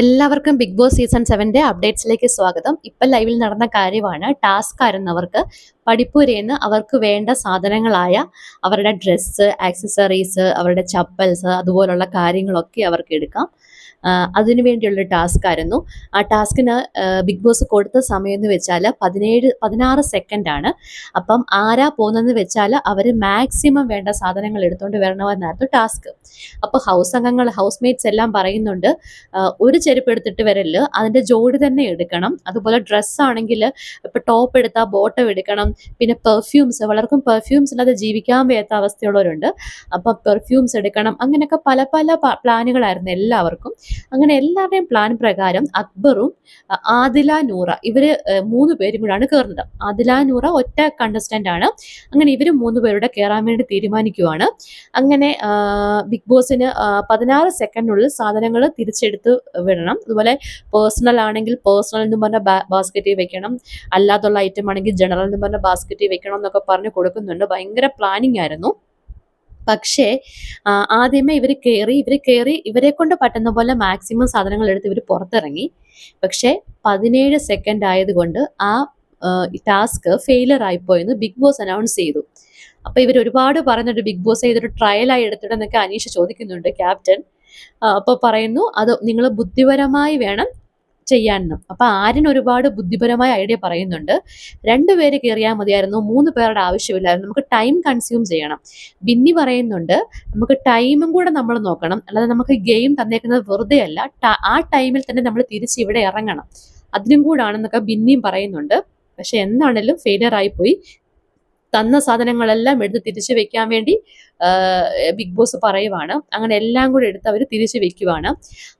എല്ലാവർക്കും Big Boss season സെവന്റെ അപ്ഡേറ്റ്സിലേക്ക് സ്വാഗതം. ഇപ്പം ലൈവിൽ നടന്ന കാര്യമാണ് ടാസ്ക് ആയിരുന്നവർക്ക് പഠിപ്പൂരേന്ന് അവർക്ക് വേണ്ട സാധനങ്ങളായ അവരുടെ ഡ്രസ്സ് ആക്സസറീസ് അവരുടെ ചപ്പൽസ് അതുപോലുള്ള കാര്യങ്ങളൊക്കെ അവർക്ക് എടുക്കാം. അതിനു വേണ്ടിയുള്ള ടാസ്ക് ആയിരുന്നു. ആ ടാസ്കിന് ബിഗ് ബോസ് കൊടുത്ത സമയം എന്ന് വെച്ചാൽ പതിനേഴ് പതിനാറ് സെക്കൻഡ് ആണ്. അപ്പം ആരാ പോകുന്നതെന്ന് വെച്ചാൽ അവർ മാക്സിമം വേണ്ട സാധനങ്ങൾ എടുത്തുകൊണ്ട് വരണമെന്നായിരുന്നു ടാസ്ക്. അപ്പോൾ ഹൗസ് അംഗങ്ങൾ ഹൗസ് മേറ്റ്സ് എല്ലാം പറയുന്നുണ്ട് ഒരു ചെരുപ്പ് എടുത്തിട്ട് വരൽ അതിന്റെ ജോഡി തന്നെ എടുക്കണം. അതുപോലെ ഡ്രസ്സാണെങ്കിൽ ആണെങ്കിൽ ഇപ്പൊ ടോപ്പ് എടുത്താൽ ബോട്ടം എടുക്കണം. പിന്നെ പെർഫ്യൂംസ് വളർക്കും പെർഫ്യൂംസ് ഇല്ലാതെ ജീവിക്കാൻ വയ്യാത്ത അവസ്ഥയുള്ളവരുണ്ട്. അപ്പോൾ പെർഫ്യൂംസ് എടുക്കണം. അങ്ങനെയൊക്കെ പല പല പ്ലാനുകളായിരുന്നു എല്ലാവർക്കും. അങ്ങനെ എല്ലാവരുടെയും പ്ലാൻ പ്രകാരം അക്ബറും ആദില നൂറ ഇവർ മൂന്ന് പേരും കൂടാണ് കയറുന്നത് ആദില നൂറ ഒറ്റ കണ്ടസ്റ്റന്റ് ആണ്. അങ്ങനെ ഇവർ മൂന്ന് പേരുടെ കയറാൻ വേണ്ടി തീരുമാനിക്കുവാണ്. അങ്ങനെ ബിഗ് ബോസിന് പതിനാറ് സെക്കൻഡിനുള്ളിൽ സാധനങ്ങൾ തിരിച്ചെടുത്ത് വിടണം. അതുപോലെ പേഴ്സണൽ ആണെങ്കിൽ പേഴ്സണൽ എന്ന് പറഞ്ഞ ബാസ്ക്കറ്റിൽ വെക്കണം. അല്ലാതുള്ള ഐറ്റം ആണെങ്കിൽ ജനറൽ എന്ന് പറഞ്ഞ ബാസ്ക്കറ്റിൽ വെക്കണം എന്നൊക്കെ പറഞ്ഞ് കൊടുക്കുന്നുണ്ട്. ഭയങ്കര പ്ലാനിങ് ആയിരുന്നു. പക്ഷേ ആദ്യമേ ഇവർ കയറി ഇവർ കയറി ഇവരെ കൊണ്ട് പറ്റുന്ന പോലെ മാക്സിമം സാധനങ്ങൾ എടുത്ത് ഇവർ പുറത്തിറങ്ങി. പക്ഷേ പതിനേഴ് സെക്കൻഡ് ആയതുകൊണ്ട് ആ ടാസ്ക് ഫെയിലർ ആയിപ്പോയെന്ന് ബിഗ് ബോസ് അനൗൺസ് ചെയ്തു. അപ്പൊ ഇവർ ഒരുപാട് പറഞ്ഞിട്ട് ബിഗ് ബോസ് ഇതൊരു ട്രയലായി എടുത്തിട്ടെന്നൊക്കെ അനീഷ് ചോദിക്കുന്നുണ്ട് ക്യാപ്റ്റൻ അപ്പൊ പറയുന്നു അത് നിങ്ങൾ ബുദ്ധിപരമായി വേണം ചെയ്യാനെന്നും. അപ്പൊ ആര്യൻ ഒരുപാട് ബുദ്ധിപരമായ ഐഡിയ പറയുന്നുണ്ട്. രണ്ടുപേര് കയറിയാൽ മതിയായിരുന്നു മൂന്ന് പേരുടെ ആവശ്യമില്ലായിരുന്നു. നമുക്ക് ടൈം കൺസ്യൂം ചെയ്യണം. ബിന്നി പറയുന്നുണ്ട് നമുക്ക് ടൈമും കൂടെ നമ്മൾ നോക്കണം. അല്ലാതെ നമുക്ക് ഗെയിം തന്നേക്കുന്നത് വെറുതെ അല്ല ആ ടൈമിൽ തന്നെ നമ്മൾ തിരിച്ച് ഇവിടെ ഇറങ്ങണം. അതിനും കൂടാണെന്നൊക്കെ ബിന്നിയും പറയുന്നുണ്ട്. പക്ഷെ എന്താണേലും ഫെയിലിയർ ആയിപ്പോയി തന്ന സാധനങ്ങളെല്ലാം എടുത്ത് തിരിച്ചു വെക്കാൻ വേണ്ടി ബിഗ് ബോസ് പറയുവാണ്. അങ്ങനെ എല്ലാം കൂടെ എടുത്ത് അവർ തിരിച്ചു വെക്കുവാണ്.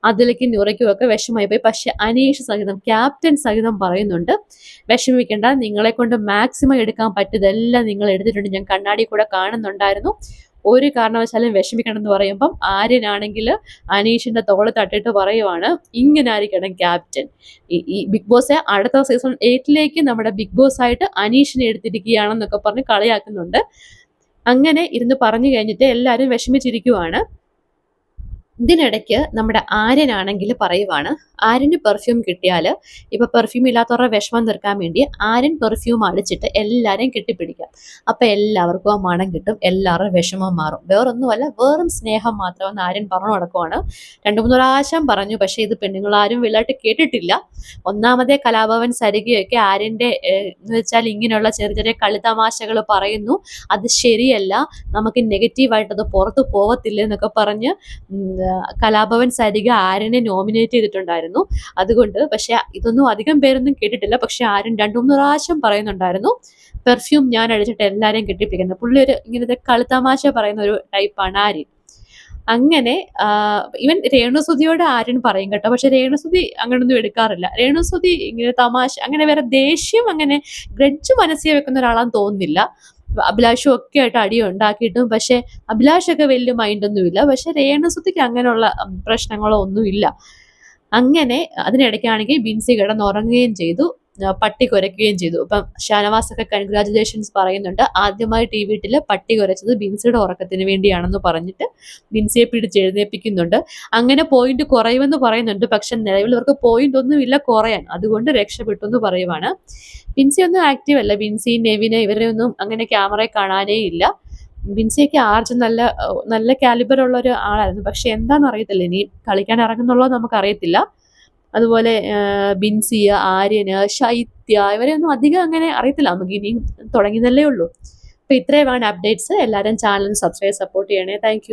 അതിലേക്കും നുറയ്ക്കും ഒക്കെ വിഷമായി പോയി. പക്ഷെ അനീഷ് സഹിതം ക്യാപ്റ്റൻ സഹിതം പറയുന്നുണ്ട് വിഷമിക്കേണ്ട നിങ്ങളെ കൊണ്ട് മാക്സിമം എടുക്കാൻ പറ്റിയതെല്ലാം നിങ്ങൾ എടുത്തിട്ടുണ്ട്. ഞാൻ കണ്ണാടി കൂടെ കാണുന്നുണ്ടായിരുന്നു. ഒരു കാരണവശാലും വിഷമിക്കണം എന്ന് പറയുമ്പം ആര്യനാണെങ്കിൽ അനീഷിന്റെ തോൾ തട്ടിട്ട് പറയുവാണ് ഇങ്ങനെ ആയിരിക്കണം ക്യാപ്റ്റൻ. ഈ ഈ ബിഗ് ബോസ് അടുത്ത സീസൺ എയ്റ്റിലേക്ക് നമ്മുടെ ബിഗ് ബോസ് ആയിട്ട് അനീഷിനെ എടുത്തിരിക്കുകയാണെന്നൊക്കെ പറഞ്ഞ് കളിയാക്കുന്നുണ്ട്. അങ്ങനെ ഇരുന്ന് പറഞ്ഞു കഴിഞ്ഞിട്ട് എല്ലാവരും വിഷമിച്ചിരിക്കുവാണ്. ഇതിനിടയ്ക്ക് നമ്മുടെ ആര്യനാണെങ്കിൽ പറയുവാണ് ആര്യന് പെർഫ്യൂം കിട്ടിയാൽ ഇപ്പം പെർഫ്യൂം ഇല്ലാത്തവരുടെ വിഷമം തീർക്കാൻ വേണ്ടി ആര്യൻ പെർഫ്യൂം അടിച്ചിട്ട് എല്ലാവരെയും കെട്ടിപ്പിടിക്കാം. അപ്പോൾ എല്ലാവർക്കും ആ മണം കിട്ടും എല്ലാവരുടെ വിഷമം മാറും. വേറൊന്നുമല്ല വേറും സ്നേഹം മാത്രമെന്ന് ആര്യൻ പറഞ്ഞു നടക്കുവാണ്. രണ്ടു മൂന്ന് പ്രാവശ്യം പറഞ്ഞു പക്ഷേ ഇത് പെണ്ണുങ്ങളാരും വലുതായിട്ട് കേട്ടിട്ടില്ല. ഒന്നാമതേ കലാഭവൻ സരികയൊക്കെ ആര്യന്റെ എന്ന് വെച്ചാൽ ഇങ്ങനെയുള്ള ചെറിയ ചെറിയ കളിതമാശകൾ പറയുന്നു. അത് ശരിയല്ല. നമുക്ക് നെഗറ്റീവായിട്ടത് പുറത്തു പോവത്തില്ല എന്നൊക്കെ പറഞ്ഞ് കലാഭവൻ സരിക ആരനെ നോമിനേറ്റ് ചെയ്തിട്ടുണ്ടായിരുന്നു. അതുകൊണ്ട് പക്ഷെ ഇതൊന്നും അധികം പേരൊന്നും കേട്ടിട്ടില്ല. പക്ഷെ ആരൻ രണ്ടു മൂന്ന് പ്രാവശ്യം പറയുന്നുണ്ടായിരുന്നു. പെർഫ്യൂം ഞാൻ അടിച്ചിട്ട് എല്ലാവരെയും കെട്ടിപ്പിടിക്കുന്നത് പുള്ളി ഒരു ഇങ്ങനത്തെ കളിത്തമാശ പറയുന്ന ഒരു ടൈപ്പാണ് ആര്യൻ. അങ്ങനെ ഇവൻ രേണുസുതിയോട് ആര്യൻ പറയും കേട്ടോ. പക്ഷെ രേണുസുതി അങ്ങനൊന്നും എടുക്കാറില്ല. രേണുസുതി ഇങ്ങനെ തമാശ അങ്ങനെ വേറെ ദേഷ്യം അങ്ങനെ ഗ്രഡ്ജ് മനസ്സിൽ വെക്കുന്ന ഒരാളാന്ന് തോന്നുന്നില്ല. അഭിലാഷും ഒക്കെ ആയിട്ട് അടി ഉണ്ടാക്കിയിട്ടും പക്ഷെ അഭിലാഷൊക്കെ വലിയ മൈൻഡൊന്നുമില്ല. പക്ഷെ രേണസുത്തിക്ക് അങ്ങനെയുള്ള പ്രശ്നങ്ങളോ ഒന്നുമില്ല അങ്ങനെ അതിനിടയ്ക്കാണെങ്കിൽ ബിൻസി കിടന്നുറങ്ങുകയും ചെയ്തു. പട്ടി കുരയ്ക്കുകയും ചെയ്തു. അപ്പം ഷാനവാസ് ഒക്കെ കൺഗ്രാചുലേഷൻസ് പറയുന്നുണ്ട്. ആദ്യമായി ടി വീട്ടിൽ പട്ടി കുരച്ചത് ബിൻസിയുടെ ഉറക്കത്തിന് വേണ്ടിയാണെന്ന് പറഞ്ഞിട്ട് ബിൻസിയെ പിടിച്ച് എഴുന്നേപ്പിക്കുന്നുണ്ട്. അങ്ങനെ പോയിന്റ് കുറയുമെന്ന് പറയുന്നുണ്ട്. പക്ഷെ നിലവിൽ അവർക്ക് പോയിന്റ് ഒന്നുമില്ല കുറയാൻ. അതുകൊണ്ട് രക്ഷപ്പെട്ടു എന്ന് പറയുവാണ്. ബിൻസി ഒന്നും ആക്റ്റീവ് അല്ല. ബിൻസി നെവിന് ഇവരെ ഒന്നും അങ്ങനെ ക്യാമറയിൽ കാണാനേ ഇല്ല. ബിൻസിയൊക്കെ ആർജ് നല്ല നല്ല കാലിബർ ഉള്ള ഒരു ആളായിരുന്നു. പക്ഷെ എന്താണെന്ന് അറിയത്തില്ല ഇനി കളിക്കാൻ ഇറങ്ങുന്നുള്ളത് നമുക്ക് അറിയത്തില്ല അതുപോലെ ബിൻസിയ ബിൻസി ആര്യന് ശൈത്യ ഇവരെയൊന്നും അധികം അങ്ങനെ അറിയത്തില്ല. നമുക്ക് ഇനിയും തുടങ്ങിയതല്ലേ ഉള്ളൂ. അപ്പൊ ഇത്രയുമാണ് അപ്ഡേറ്റ്സ് എല്ലാവരും ചാനൽ സബ്സ്ക്രൈബ് സപ്പോർട്ട് ചെയ്യണേ. താങ്ക്